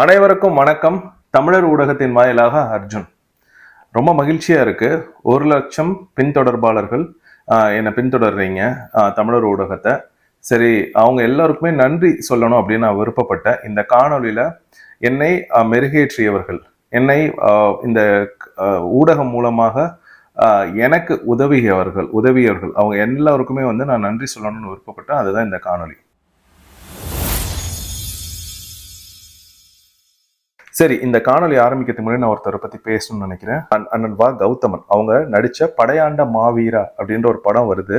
அனைவருக்கும் வணக்கம். தமிழர் ஊடகத்தின் வாயிலாக அர்ஜுன். ரொம்ப மகிழ்ச்சியாக இருக்குது ஒரு லட்சம் பின்தொடர்பாளர்கள் என்னை பின்தொடர்றீங்க தமிழர் ஊடகத்தை. சரி அவங்க எல்லாருக்குமே நன்றி சொல்லணும் அப்படின்னு நான் விருப்பப்பட்டேன் இந்த காணொலியில் என்னை மெருகேற்றியவர்கள். என்னை இந்த ஊடகம் மூலமாக எனக்கு உதவியவர்கள் உதவியவர்கள். அவங்க எல்லாருக்குமே வந்து நான் நன்றி சொல்லணும்னு விருப்பப்பட்டேன். அதுதான் இந்த காணொளி. சரி இந்த காணொலி ஆரம்பிக்கிறதுக்கு முன்னாடி நான் ஒருத்தரை பத்தி பேசணும்னு நினைக்கிறேன். அண்ணன் அண்ணன் வா கௌதமன். அவங்க நடிச்ச படையாண்ட மாவீரா அப்படின்ற ஒரு படம் வருது.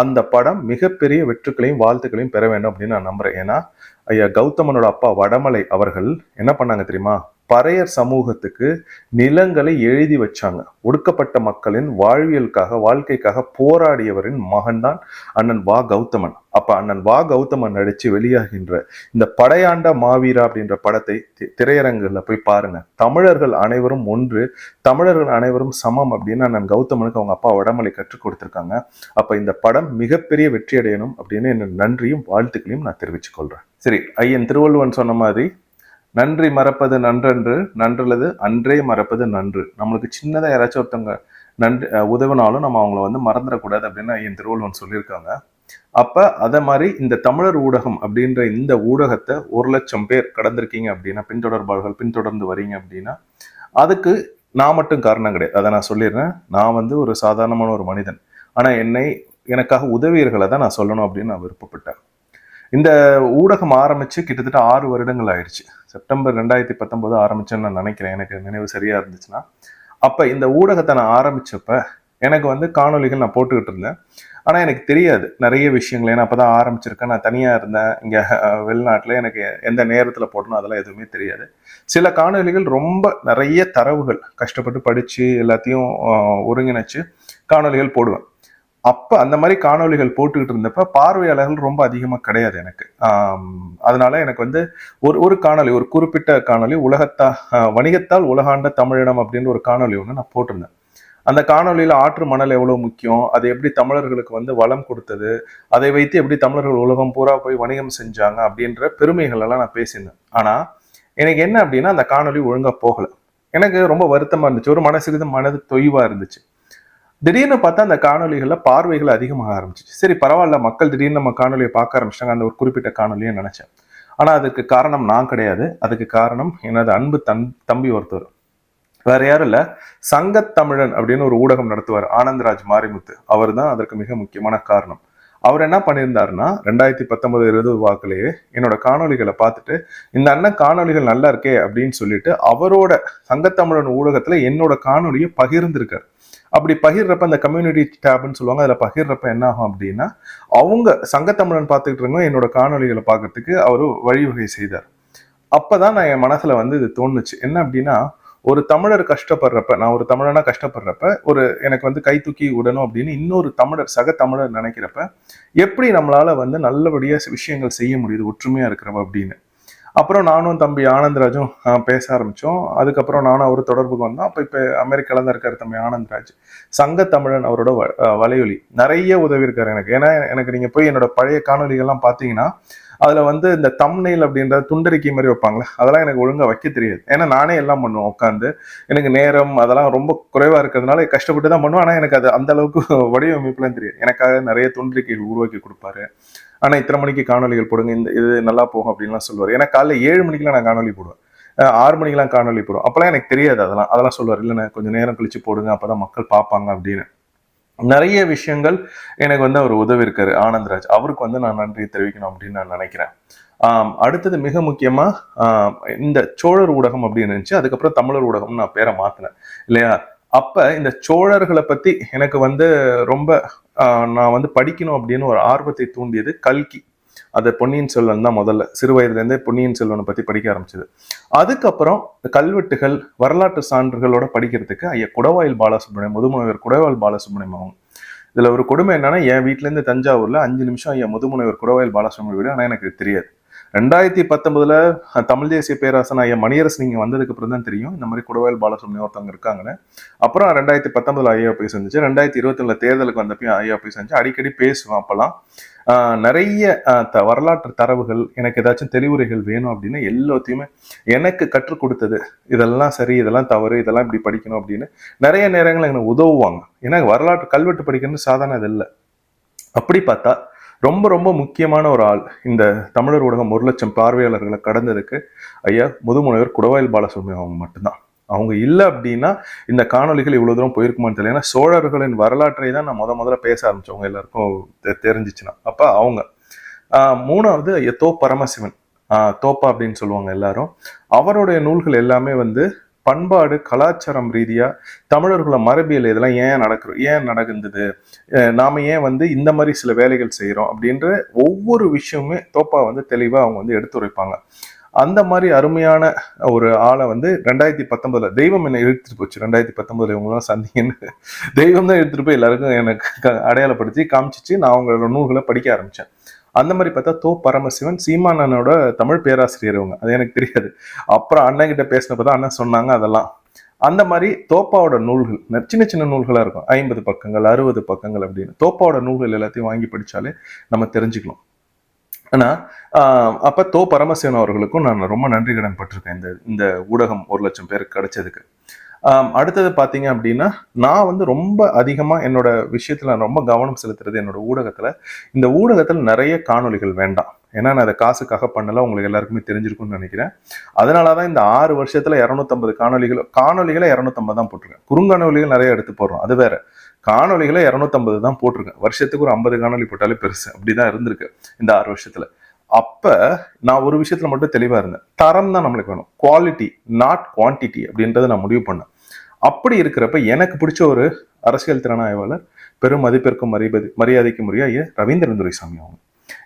அந்த படம் மிகப்பெரிய வெற்றுக்களையும் வாழ்த்துக்களையும் பெற வேண்டும் அப்படின்னு நான் நம்புறேன். ஏன்னா ஐயா கௌதமனோட அப்பா வடமலை அவர்கள் என்ன பண்ணாங்க தெரியுமா? பறையர் சமூகத்துக்கு நிலங்களை எழுதி வச்சாங்க. ஒடுக்கப்பட்ட மக்களின் வாழ்வியலுக்காக வாழ்க்கைக்காக போராடியவரின் மகன்தான் அண்ணன் வா. கௌதமன். அப்ப அண்ணன் வா. கௌதமன் நடிச்சு வெளியாகின்ற இந்த படையாண்ட மாவீரா அப்படின்ற படத்தை தி- திரையரங்குல போய் பாருங்க. தமிழர்கள் அனைவரும் ஒன்று தமிழர்கள் அனைவரும் சமம் அப்படின்னு அண்ணன் கௌதமனுக்கு அவங்க அப்பா வடமலை கற்றுக் கொடுத்துருக்காங்க. அப்ப இந்த படம் மிகப்பெரிய வெற்றி அடையணும் அப்படின்னு என்ன நன்றியும் வாழ்த்துக்களையும் நான் தெரிவித்துக் கொள்றேன். சரி ஐயன் திருவள்ளுவன் சொன்ன மாதிரி நன்றி மறப்பது நன்றன்று நன்றல்லது அன்றே மறப்பது நன்று. நம்மளுக்கு சின்னதாக யாராச்சும் ஒருத்தவங்க நன்றி உதவினாலும் நம்ம அவங்கள வந்து மறந்துடக்கூடாது அப்படின்னு என் திருவள்ளுவன் சொல்லியிருக்காங்க. அப்போ அதை மாதிரி இந்த தமிழர் ஊடகம் அப்படின்ற இந்த ஊடகத்தை ஒரு லட்சம் பேர் கடந்திருக்கீங்க அப்படின்னா பின்தொடர்பாளர்கள் பின்தொடர்ந்து வரீங்க அப்படின்னா அதுக்கு நான் மட்டும் காரணம் கிடையாது. அதை நான் சொல்லிடுறேன். நான் வந்து ஒரு சாதாரணமான ஒரு மனிதன். ஆனால் என்னை எனக்காக உதவியர்களை தான் நான் சொல்லணும் அப்படின்னு நான் விருப்பப்பட்டேன். இந்த ஊடகம் ஆரம்பித்து கிட்டத்தட்ட ஆறு வருடங்கள் ஆயிடுச்சு. செப்டம்பர் ரெண்டாயிரத்தி பத்தொம்போது ஆரம்பிச்சேன்னு நான் நினைக்கிறேன். எனக்கு நினைவு சரியாக இருந்துச்சுன்னா. அப்போ இந்த ஊடகத்தை நான் ஆரம்பித்தப்ப எனக்கு வந்து காணொளிகள் நான் போட்டுக்கிட்டு இருந்தேன். ஆனால் எனக்கு தெரியாது நிறைய விஷயங்கள். ஏன்னா அப்போ தான் ஆரம்பிச்சிருக்கேன். நான் தனியாக இருந்தேன். இங்கே வெளிநாட்டில் எனக்கு எந்த நேரத்தில் போடணும் அதெல்லாம் எதுவுமே தெரியாது. சில காணொளிகள் ரொம்ப நிறைய தரவுகள். கஷ்டப்பட்டு படித்து எல்லாத்தையும் ஒருங்கிணைச்சு காணொளிகள் போடுவேன். அப்ப அந்த மாதிரி காணொளிகள் போட்டுக்கிட்டு இருந்தப்ப பார்வையாளர்கள் ரொம்ப அதிகமா கிடையாது எனக்கு. அதனால எனக்கு வந்து ஒரு ஒரு காணொளி ஒரு குறிப்பிட்ட காணொளி உலகத்தா வணிகத்தால் உலகாண்ட தமிழினம் அப்படின்னு ஒரு காணொளி ஒன்று நான் போட்டிருந்தேன். அந்த காணொலியில் ஆற்று மணல் எவ்வளோ முக்கியம் அது எப்படி தமிழர்களுக்கு வந்து வளம் கொடுத்தது அதை வைத்து எப்படி தமிழர்கள் உலகம் பூரா போய் வணிகம் செஞ்சாங்க அப்படின்ற பெருமைகள் எல்லாம் நான் பேசியிருந்தேன். ஆனால் எனக்கு என்ன அப்படின்னா அந்த காணொளி ஒழுங்காக போகலை. எனக்கு ரொம்ப வருத்தமாக இருந்துச்சு. ஒரு மனசுக்கு மனது தொய்வாக இருந்துச்சு. திடீர்னு பார்த்தா அந்த காணொலிகளில் பார்வைகள் அதிகமாக ஆரம்பிச்சிச்சு. சரி பரவாயில்ல மக்கள் திடீர்னு நம்ம காணொலியை பார்க்க ஆரம்பிச்சிட்டாங்க. அந்த ஒரு குறிப்பிட்ட காணொலியை நினைச்சேன். ஆனா அதுக்கு காரணம் நான் கிடையாது. அதுக்கு காரணம் எனது அன்பு தன் தம்பி ஒருத்தர். வேற யாரும் இல்ல. சங்கத்தமிழன் அப்படின்னு ஒரு ஊடகம் நடத்துவார். ஆனந்தராஜ் மாரிமுத்து. அவர் தான் அதற்கு மிக முக்கியமான காரணம். அவர் என்ன பண்ணியிருந்தாருன்னா ரெண்டாயிரத்தி பத்தொன்பது இருபது வாக்குலேயே என்னோட காணொளிகளை பார்த்துட்டு இந்த அண்ணன் காணொளிகள் நல்லா இருக்கே அப்படின்னு சொல்லிட்டு அவரோட சங்கத்தமிழன் ஊடகத்துல என்னோட காணொலியை பகிர்ந்திருக்காரு. அப்படி பகிர்றப்ப அந்த கம்யூனிட்டி டேப்னு சொல்லுவாங்க அதில் பகிர்றப்ப என்ன ஆகும் அப்படின்னா அவங்க சங்கத்தமிழன் பார்த்துக்கிட்டு இருக்கவங்க என்னோட காணொளிகளை பார்க்கறதுக்கு அவர் வழிவகை செய்தார். அப்போ தான் நான் என் மனசில் வந்து இது தோணுச்சு. என்ன அப்படின்னா ஒரு தமிழர் கஷ்டப்படுறப்ப நான் ஒரு தமிழனா கஷ்டப்படுறப்ப ஒரு எனக்கு வந்து கை தூக்கி விடணும் அப்படின்னு இன்னொரு தமிழர் சக தமிழர் நினைக்கிறப்ப எப்படி நம்மளால வந்து நல்லபடியாக விஷயங்கள் செய்ய முடியுது ஒற்றுமையா இருக்கிறப்ப அப்படின்னு. அப்புறம் நானும் தம்பி ஆனந்தராஜும் பேச ஆரம்பிச்சோம். அதுக்கப்புறம் நானும் அவர் தொடர்புக்கு வந்தோம். அப்போ இப்போ அமெரிக்காவில் தான் இருக்கார் தம்பி ஆனந்தராஜ். சங்க தமிழன் அவரோட வ- வலையொலி. நிறைய உதவி இருக்காரு எனக்கு. ஏன்னா எனக்கு நீங்க போய் என்னோட பழைய காணொலிகள்லாம் பார்த்தீங்கன்னா அதுல வந்து இந்த தம்னைல் அப்படின்ற துண்டறிக்கை மாதிரி வைப்பாங்களே அதெல்லாம் எனக்கு ஒழுங்கா வைக்க தெரியாது. ஏன்னா நானே எல்லாம் பண்ணுவேன் உட்காந்து எனக்கு நேரம் அதெல்லாம் ரொம்ப குறைவா இருக்கிறதுனால கஷ்டப்பட்டு தான் பண்ணுவேன். ஆனா எனக்கு அது அந்த அளவுக்கு வடிவமைப்புலாம் தெரியாது. எனக்காக நிறைய துண்டறிக்கைகள் உருவாக்கி கொடுப்பாரு. ஆனா இத்தனை மணிக்கு காணொலிகள் போடுங்க இந்த இது நல்லா போகும் அப்படின்லாம் சொல்லுவார். ஏன்னா காலைல ஏழு மணிக்கெல்லாம் நான் காணொலி போடுவேன். ஆறு மணிக்கெல்லாம் காணொலி போடுவோம் அப்போல்லாம் எனக்கு தெரியாது அதெல்லாம். அதெல்லாம் சொல்லுவார் இல்லைண்ணே கொஞ்சம் நேரம் கழிச்சு போடுங்க அப்பதான் மக்கள் பார்ப்பாங்க அப்படின்னு. நிறைய விஷயங்கள் எனக்கு வந்து அவர் உதவி இருக்காரு ஆனந்த்ராஜ். அவருக்கு வந்து நான் நன்றி தெரிவிக்கணும் அப்படின்னு நான் நினைக்கிறேன். அடுத்தது மிக முக்கியமா இந்த சோழர் ஊடகம் அப்படின்னு இருந்துச்சு அதுக்கப்புறம் தமிழர் ஊடகம் நான் பேரை மாத்தினேன் இல்லையா? அப்ப இந்த சோழர்களை பத்தி எனக்கு வந்து ரொம்ப நான் வந்து படிக்கணும் அப்படின்னு ஒரு ஆர்வத்தை தூண்டியது கல்கி. அது பொன்னியின் செல்வன் தான் முதல்ல. சிறு வயதுலேருந்தே பொன்னியின் செல்வனை பத்தி படிக்க ஆரம்பிச்சது. அதுக்கப்புறம் கல்வெட்டுகள் வரலாற்று சான்றுகளோட படிக்கிறதுக்கு ஐயா குடவாயில் பாலசுப்ரமணியம் முதுமுனைவர் குடவாயில் பாலசுப்ரமணியம் அவங்க இதுல ஒரு கொடுமை என்னன்னா என் வீட்டிலேருந்து இருந்து தஞ்சாவூர்ல அஞ்சு நிமிஷம் ஐயா முதுமுனைவர் குடவாயில் பாலசுப்ரமணியம் வீடு ஆனா எனக்கு தெரியாது. ரெண்டாயிரத்தி பத்தொன்பதுல தமிழ் தேசிய பேராசன் ஐயா மணியரசு நீங்கள் வந்ததுக்கு அப்புறம் தான் தெரியும் இந்த மாதிரி குடவாயில் பாலசுப்ரமணியம் ஒருத்தவங்க இருக்காங்கன்னு. அப்புறம் ரெண்டாயிரத்தி பத்தொன்பதுல ஐயா போய் செஞ்சுச்சு ரெண்டாயிரத்தி இருபத்தி தேர்தலுக்கு வந்தப்பயும் ஐயா போய் செஞ்சு அடிக்கடி பேசுவேன் அப்போல்லாம். நிறைய த- வரலாற்று தரவுகள் எனக்கு ஏதாச்சும் தெளிவுரைகள் வேணும் அப்படின்னு எல்லாத்தையுமே எனக்கு கற்றுக் கொடுத்தது. இதெல்லாம் சரி இதெல்லாம் தவறு இதெல்லாம் இப்படி படிக்கணும் அப்படின்னு நிறைய நேரங்கள் எனக்கு உதவுவாங்க. ஏன்னா வரலாற்று கல்வெட்டு படிக்கணும்னு சாதாரண இது இல்லை. அப்படி பார்த்தா ரொம்ப ரொம்ப முக்கியமான ஒரு ஆள் இந்த தமிழர் ஊடகம் ஒரு லட்சம் பார்வையாளர்களை கடந்ததுக்கு ஐயா முதுமுனைவர் குடவாயில் பாலசுமி அவங்க மட்டும்தான். அவங்க இல்லை அப்படின்னா இந்த காணொளிகள் இவ்வளவு தூரம் போயிருக்குமான்னு தெரியல. ஏன்னா சோழர்களின் வரலாற்றை தான் நான் முத முதல்ல பேச ஆரம்பிச்சவங்க எல்லாருக்கும் தெ- தெரிஞ்சிச்சுன்னா. அப்ப அவங்க. ஆஹ் மூணாவது எத்தோ பரமசிவன். ஆஹ் தோப்பா அப்படின்னு சொல்லுவாங்க எல்லாரும். அவருடைய நூல்கள் எல்லாமே வந்து பண்பாடு கலாச்சாரம் ரீதியா தமிழர்களோட மரபியல் இதெல்லாம் ஏன் நடக்கிறோம் ஏன் நடக்குது நாம் நாம ஏன் வந்து இந்த மாதிரி சில வேலைகள் செய்கிறோம் அப்படின்ற ஒவ்வொரு விஷயமுமே தோப்பா வந்து தெளிவாக அவங்க வந்து எடுத்துரைப்பாங்க. அந்த மாதிரி அருமையான ஒரு ஆளை வந்து ரெண்டாயிரத்தி பத்தொன்பதுல தெய்வம் என்னை இழுத்துட்டு போச்சு. ரெண்டாயிரத்தி பத்தொன்பதுல இவங்களாம் சந்திங்கன்னு தெய்வம் தான் எடுத்துட்டு போய் எல்லாருக்கும் எனக்கு அடையாளப்படுத்தி காமிச்சிச்சு. நான் அவங்களோட நூல்களை படிக்க ஆரம்பிச்சேன். அந்த மாதிரி பார்த்தா தோ பரமசிவன் சீமானனோட தமிழ் பேராசிரியர் அவங்க அது எனக்கு தெரியாது. அப்புறம் அண்ணன் கிட்ட பேசினப்ப தான் அண்ணன் சொன்னாங்க அதெல்லாம். அந்த மாதிரி தோப்பாவோட நூல்கள் சின்ன சின்ன நூல்களாக இருக்கும். ஐம்பது பக்கங்கள் அறுபது பக்கங்கள் அப்படின்னு. தோப்பாவோட நூல்கள் எல்லாத்தையும் வாங்கி படித்தாலே நம்ம தெரிஞ்சுக்கலாம். ஆனா அப்போ தோ பரமசிவன் அவர்களுக்கும் நான் ரொம்ப நன்றி கடன் பட்டிருக்கேன் இந்த இந்த ஊடகம் ஒரு லட்சம் பேருக்கு கிடைச்சதுக்கு. அடுத்தது பார்த்தீங்க அப்படின்னா நான் வந்து ரொம்ப அதிகமாக என்னோட விஷயத்தில் ரொம்ப கவனம் செலுத்துறது என்னோட ஊடகத்தில் இந்த ஊடகத்தில் நிறைய காணொளிகள் வேண்டாம். ஏன்னா நான் அதை காசுக்காக பண்ணல உங்களுக்கு எல்லாருக்குமே தெரிஞ்சிருக்கும்னு நினைக்கிறேன். அதனால தான் இந்த ஆறு வருஷத்தில் இரநூத்தம்பது காணொளிகள் காணொலிகளை இரநூத்தம்பது தான் போட்டிருக்கேன். குறுங்காணொலிகள் நிறைய எடுத்து போடுறோம் அது வேற. காணொளிகளை இரநூத்தம்பது தான் போட்டிருக்கேன். வருஷத்துக்கு ஒரு ஐம்பது காணொளி போட்டாலே பெருசு. அப்படிதான் இருந்திருக்கு இந்த ஆறு வருஷத்துல. அப்ப நான் ஒரு விஷயத்துல மட்டும் தெளிவா இருந்தேன். தரம் தான் நம்மளுக்கு வேணும். குவாலிட்டி நாட் குவான்டிட்டி அப்படின்றத நான் முடிவு பண்ணேன். அப்படி இருக்கிறப்ப எனக்கு பிடிச்ச ஒரு அரசியல் திறனாய்வாளர் பெரும் மதிப்பிற்கும் மரியாதை மரியாதைக்கும் உரிய ஐயா ரவீந்திரன் துரைசாமி அவங்க.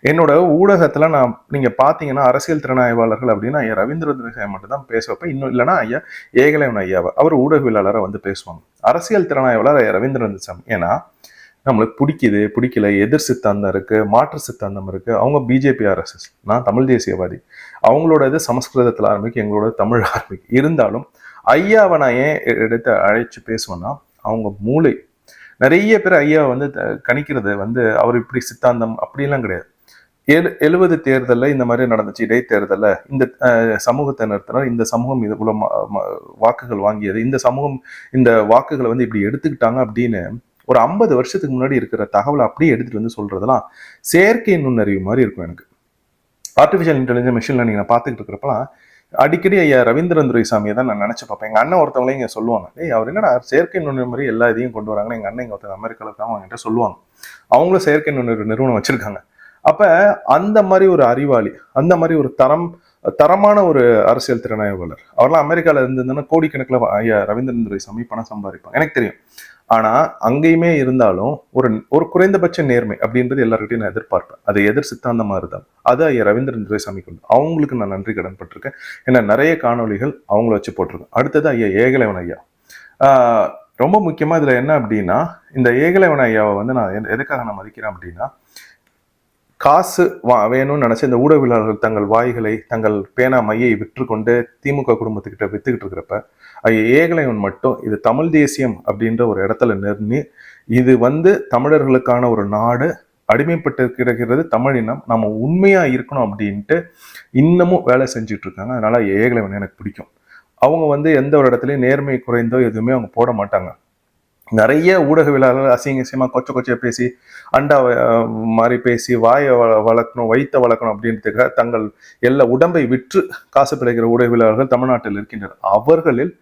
என்னோட ஊடகத்துல நான் நீங்க பாத்தீங்கன்னா அரசியல் திறனாய்வாளர்கள் அப்படின்னா ஐயா ரவீந்திரநாத் துரைசாமி மட்டும் தான் பேசுவப்ப இன்னும் இல்லைன்னா ஐயா ஏகலைவன் ஐயாவை. அவர் ஊடகவியலாளராக வந்து பேசுவாங்க. அரசியல் திறனாய்வாளர் ஐயா ரவீந்திரநாத் சாமி ஏன்னா நம்மளுக்கு பிடிக்குது பிடிக்கல எதிர் சித்தாந்தம் இருக்கு மாற்று சித்தாந்தம் இருக்கு. அவங்க பிஜேபி ஆர்எஸ்எஸ். நான் தமிழ் தேசியவாதி. அவங்களோட இது சமஸ்கிருதத்தில் ஆரம்பிக்கும் எங்களோட தமிழ் ஆரம்பிக்கும் இருந்தாலும் ஐயாவை நான் ஏன் எடுத்து அழைச்சு பேசுவேன்னா அவங்க மூளை. நிறைய பேர் ஐயா வந்து த- கணிக்கிறது வந்து அவர் இப்படி சித்தாந்தம் அப்படிலாம் கிடையாது. எழு எழுபது தேர்தலில் இந்த மாதிரி நடந்துச்சு இடைத்தேர்தலில். இந்த சமூகத்தை நிறுத்தினர். இந்த சமூகம் இது போல ம- வாக்குகள் வாங்கியது. இந்த சமூகம் இந்த வாக்குகளை வந்து இப்படி எடுத்துக்கிட்டாங்க அப்படின்னு ஒரு ஐம்பது வருஷத்துக்கு முன்னாடி இருக்கிற தகவலை அப்படியே எடுத்துகிட்டு வந்து சொல்கிறதுலாம் செயற்கை நுண்ணறிவு மாதிரி இருக்கும் எனக்கு. ஆர்டிஃபிஷியல் இன்டெலிஜென்ஸ் மிஷின் லேர்னிங் நான் பார்த்துக்கிட்டு இருக்கிறப்பலாம் அடிக்கடி ஐயா ரவீந்திரன் துரைசாமியை தான் நான் நினச்சி பார்ப்பேன். எங்கள் அண்ணன் ஒருத்தவங்களே இங்கே சொல்லுவாங்க ஏய் அவர் என்னடா செயற்கை நுண்ணறிவு மாதிரி எல்லா இதையும் கொண்டு வராங்கன்னு எங்கள் அண்ணன் இங்கே ஒருத்தர் அமெரிக்காவில் தான் அவங்ககிட்ட சொல்லுவாங்க. அவங்களும் செயற்கை நுண்ணறிவு நிறுவனம் வச்சுருக்காங்க. அப்ப அந்த மாதிரி ஒரு அறிவாளி அந்த மாதிரி ஒரு தரம் தரமான ஒரு அரசியல் திறனாய்வாளர். அவர்லாம் அமெரிக்கால இருந்ததுன்னா கோடிக்கணக்கில் ஐயா ரவீந்திரன் துரைசாமி பணம் சம்பாதிப்பாங்க. எனக்கு தெரியும். ஆனா அங்கேயுமே இருந்தாலும் ஒரு ஒரு குறைந்தபட்ச நேர்மை அப்படின்றது எல்லாருக்கிட்டையும் நான் எதிர்பார்ப்பேன். அது எதிர் சித்தாந்தமா இருந்தால் அது ஐயா ரவீந்திரன் துரைசாமி கொண்டு. அவங்களுக்கு நான் நன்றி கடன் பட்டிருக்கேன். ஏன்னா நிறைய காணொளிகள் அவங்கள வச்சு போட்டிருக்கேன் அடுத்தது ஐயா ஏகலைவன் ஐயா. ஆஹ் ரொம்ப முக்கியமா இதுல என்ன அப்படின்னா இந்த ஏகலைவன் ஐயாவை வந்து நான் எதுக்காக நான் மதிக்கிறேன் அப்படின்னா காசு வா வேணும்னு நினச்சி இந்த ஊடகவியலாளர்கள் தங்கள் வாய்களை தங்கள் பேனா மையை விற்றுக்கொண்டு திமுக குடும்பத்துக்கிட்ட வித்துக்கிட்டு இருக்கிறப்ப ஐயா ஏகலைவன் மட்டும் இது தமிழ் தேசியம் அப்படின்ற ஒரு இடத்துல நிறுத்தி இது வந்து தமிழர்களுக்கான ஒரு நாடு அடிமைப்பட்டு கிடக்கிறது தமிழினம் நம்ம உண்மையாக இருக்கணும் அப்படின்ட்டு இன்னமும் வேலை செஞ்சுட்டு இருக்காங்க. அதனால ஏகலைவன் எனக்கு பிடிக்கும். அவங்க வந்து எந்த ஒரு இடத்துலையும் நேர்மை குறைந்தோ எதுவுமே அவங்க போட மாட்டாங்க. நிறைய ஊடகவியலாளர்கள் அசிங்க அசிங்கமா கொச்ச கொச்சையாக பேசி அண்டா மாதிரி பேசி வாயை வள- வளர்க்கணும் வயித்தை வளர்க்கணும் அப்படின்றதுக்காக தங்கள் எல்லா உடம்பை விற்று காசு பிழைக்கிற ஊடகவியலாளர்கள் தமிழ்நாட்டில் இருக்கின்றனர். அவர்களில்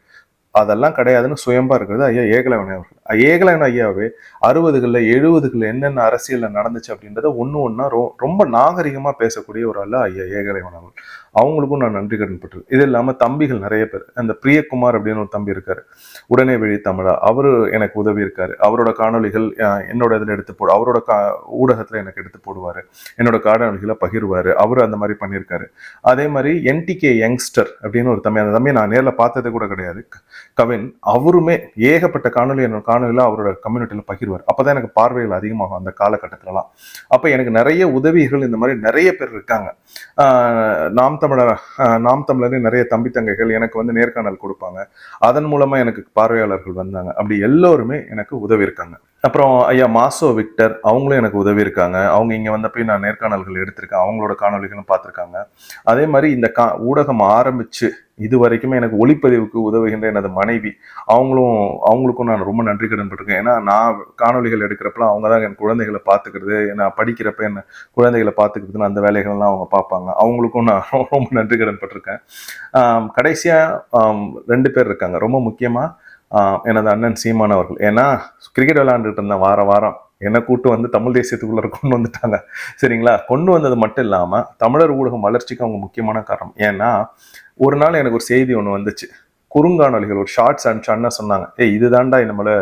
அதெல்லாம் கிடையாதுன்னு சுயம்பா இருக்கிறது ஐயா ஏகலவன் அவர்கள். ஏகலவன் ஐயாவே அறுபதுகளில் எழுபதுகளில் என்னென்ன அரசியலில் நடந்துச்சு அப்படின்றத ஒன்று ஒன்றா ரொ ரொம்ப நாகரிகமாக பேசக்கூடிய ஒரு ஆள் ஐயா ஏகலைவன் அவர்கள். அவங்களுக்கும் நான் நன்றி கடன் பட்டிருக்கேன் இது இல்லாமல் தம்பிகள் நிறைய பேர். அந்த பிரியகுமார் அப்படின்னு ஒரு தம்பி இருக்காரு. உடனே வழி தமிழா. அவர் எனக்கு உதவி இருக்காரு. அவரோட காணொளிகள் என்னோட இதில் எடுத்து போடு அவரோட கா ஊடகத்தில் எனக்கு எடுத்து போடுவார். என்னோட காணொளிகளை பகிர்வார். அவர் அந்த மாதிரி பண்ணியிருக்காரு. அதே மாதிரி என்டிகே யங்ஸ்டர் அப்படின்னு ஒரு தம்பி அந்த தம்பி நான் நேரில் பார்த்தது கூட கிடையாது. கவின் அவருமே ஏகப்பட்ட காணொலி என்னோட காணொலியில் அவரோட கம்யூனிட்டியில் பகிர்வார். அப்பதான் எனக்கு பார்வைகள் அதிகமாகும் அந்த காலகட்டத்திலலாம். அப்போ எனக்கு நிறைய உதவிகள் இந்த மாதிரி நிறைய பேர் இருக்காங்க. நாம் நாம் தமிழர் நாம் தமிழரே நிறைய தம்பி தங்கைகள் எனக்கு வந்து நேர்காணல் கொடுப்பாங்க. அதன் மூலமா எனக்கு பார்வையாளர்கள் வந்தாங்க. அப்படி எல்லோருமே எனக்கு உதவி இருக்காங்க அப்புறம் ஐயா மாசோ விக்டர் அவங்களும் எனக்கு உதவி இருக்காங்க அவங்க இங்கே வந்தப்போ நான் நேர்காணல்கள் எடுத்திருக்கேன். அவங்களோட காணொலிகளும் பார்த்துருக்காங்க. அதே மாதிரி இந்த கா ஊடகம் ஆரம்பிச்சு இது வரைக்குமே எனக்கு ஒளிப்பதிவுக்கு உதவுகின்ற எனது மனைவி அவங்களும் அவங்களுக்கும் நான் ரொம்ப நன்றி கடன் பட்டிருக்கேன். ஏன்னா நான் காணொலிகள் எடுக்கிறப்பெல்லாம் அவங்க தான் என் குழந்தைகளை பார்த்துக்கிறது நான் படிக்கிறப்ப என்ன குழந்தைகளை பார்த்துக்கிறதுன்னு அந்த வேலைகள்லாம் அவங்க பார்ப்பாங்க. அவங்களுக்கும் நான் ரொம்ப நன்றி கடன் பட்டிருக்கேன். கடைசியாக ரெண்டு பேர் இருக்காங்க. ரொம்ப முக்கியமாக எனது அண்ணன் சீமான் அவர்கள். ஏன்னா கிரிக்கெட் விளையாண்டுட்டு இருந்தேன் வார வாரம். என்னை கூட்டு வந்து தமிழ் தேசியத்துக்குள்ளே கொண்டு வந்துட்டாங்க. சரிங்களா? கொண்டு வந்தது மட்டும் இல்லாமல் தமிழர் ஊடகம் வளர்ச்சிக்கு அவங்க முக்கியமான காரணம். ஏன்னா ஒரு நாள் எனக்கு ஒரு செய்தி ஒன்று வந்துச்சு. குறுங்காணொலிகள் ஒரு ஷார்ட்ஸ் அனுப்பிச்சான்னு அண்ணன் சொன்னாங்க. ஏய் இதுதான்டா நம்மளை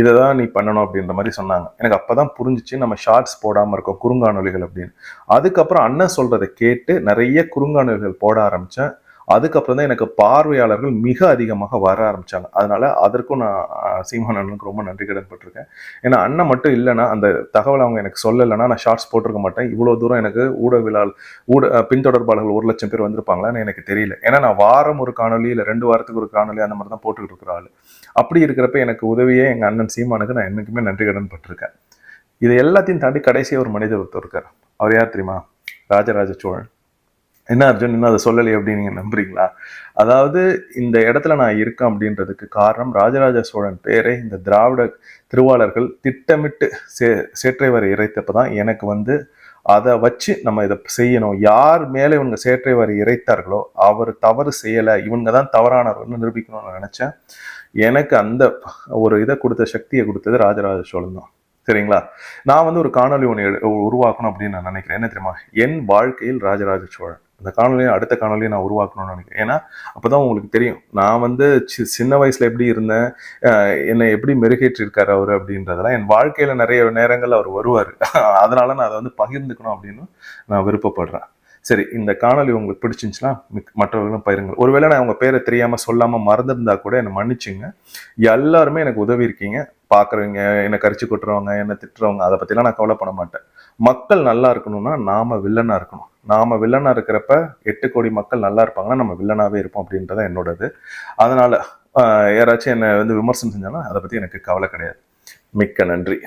இதை தான் நீ பண்ணணும் அப்படின்ற மாதிரி சொன்னாங்க. எனக்கு அப்போ தான் புரிஞ்சுச்சு நம்ம ஷார்ட்ஸ் போடாமல் இருக்கோம் குறுங்காணொலிகள் அப்படின்னு. அதுக்கப்புறம் அண்ணன் சொல்கிறத கேட்டு நிறைய குறுங்காணொலிகள் போட ஆரம்பித்தேன் அதுக்கப்புறம் தான் எனக்கு பார்வையாளர்கள் மிக அதிகமாக வர ஆரம்பிச்சாங்க. அதனால் அதற்கும் நான் சீமான் அண்ணனுக்கு ரொம்ப நன்றி கடன் பட்டிருக்கேன். ஏன்னா அண்ணன் மட்டும் இல்லைன்னா அந்த தகவலை அவங்க எனக்கு சொல்லலைன்னா நான் ஷார்ட்ஸ் போட்டிருக்க மாட்டேன். இவ்வளோ தூரம் எனக்கு ஊடகவிழால் ஊட பின்தொடர்பாளர்கள் ஒரு லட்சம் பேர் வந்திருப்பாங்களான்னு எனக்கு தெரியல. ஏன்னா நான் வாரம் ஒரு காணொலி இல்லை ரெண்டு வாரத்துக்கு ஒரு காணொலி அந்த மாதிரி தான் போட்டுக்கிட்டு இருக்கிற ஆள். அப்படி இருக்கிறப்ப எனக்கு உதவியே எங்கள் அண்ணன் சீமானுக்கு நான் என்றைக்குமே நன்றி கடன் பட்டிருக்கேன். இது எல்லாத்தையும் தாண்டி கடைசியாக ஒரு மனிதர் ஒருத்தர் இருக்கார். அவர் யார் தெரியுமா? ராஜராஜ சோழன். என்ன அர்ஜுன் இன்னும் அதை சொல்லலை அப்படின்னு நீங்க நம்புறீங்களா? அதாவது இந்த இடத்துல நான் இருக்கேன் அப்படின்றதுக்கு காரணம் ராஜராஜ சோழன் பேரை இந்த திராவிட திருவாளர்கள் திட்டமிட்டு சே சேற்றைவரை இறைத்தப்ப தான் எனக்கு வந்து அதை வச்சு நம்ம இதை செய்யணும். யார் மேலே இவங்க சேற்றை இறைத்தார்களோ அவர் தவறு செய்யலை. இவங்க தான் தவறானவர்னு நிரூபிக்கணும்னு நினச்சேன். எனக்கு அந்த ஒரு இதை கொடுத்த சக்தியை கொடுத்தது ராஜராஜ சோழன் தான். சரிங்களா? நான் வந்து ஒரு காணொளி ஒன்று உருவாக்கணும் அப்படின்னு நான் நினைக்கிறேன். என்ன தெரியுமா? என் வாழ்க்கையில் ராஜராஜ சோழன். அந்த காணொலியை அடுத்த காணொலியை நான் உருவாக்கணும்னு நினைக்கிறேன். ஏன்னா அப்போ தான் உங்களுக்கு தெரியும். நான் வந்து சி- சின்ன வயசில் எப்படி இருந்தேன் என்னை எப்படி மெருகேற்றிருக்காரு அவர் அப்படின்றதெல்லாம் என் வாழ்க்கையில் நிறைய நேரங்கள் அவர் வருவார். அதனால் நான் அதை வந்து பகிர்ந்துக்கணும் அப்படின்னு நான் விருப்பப்படுறேன். சரி இந்த காணொளி உங்களுக்கு பிடிச்சிருந்துச்சுன்னா மிக்- மற்றவர்களும் பயிருங்கள் ஒருவேளை நான் உங்கள் பேரை தெரியாமல் சொல்லாமல் மறந்துருந்தா கூட என்னை மன்னிச்சுங்க. எல்லாருமே எனக்கு உதவி இருக்கீங்க பார்க்குறவங்க என்னை கரிச்சு கொட்டுறவங்க என்னை திட்டுறவங்க அதை பற்றிலாம் நான் கவலைப்பட மாட்டேன். மக்கள் நல்லா இருக்கணும்னா நாம வில்லனா இருக்கணும். நாம வில்லனா இருக்கிறப்ப எட்டு கோடி மக்கள் நல்லா இருப்பாங்கன்னா நம்ம வில்லனாவே இருப்போம் அப்படின்றத என்னோடது. அதனால யாராச்சும் என்னை வந்து விமர்சனம் செஞ்சாலும் அதை பத்தி எனக்கு கவலை கிடையாது. மிக்க நன்றி.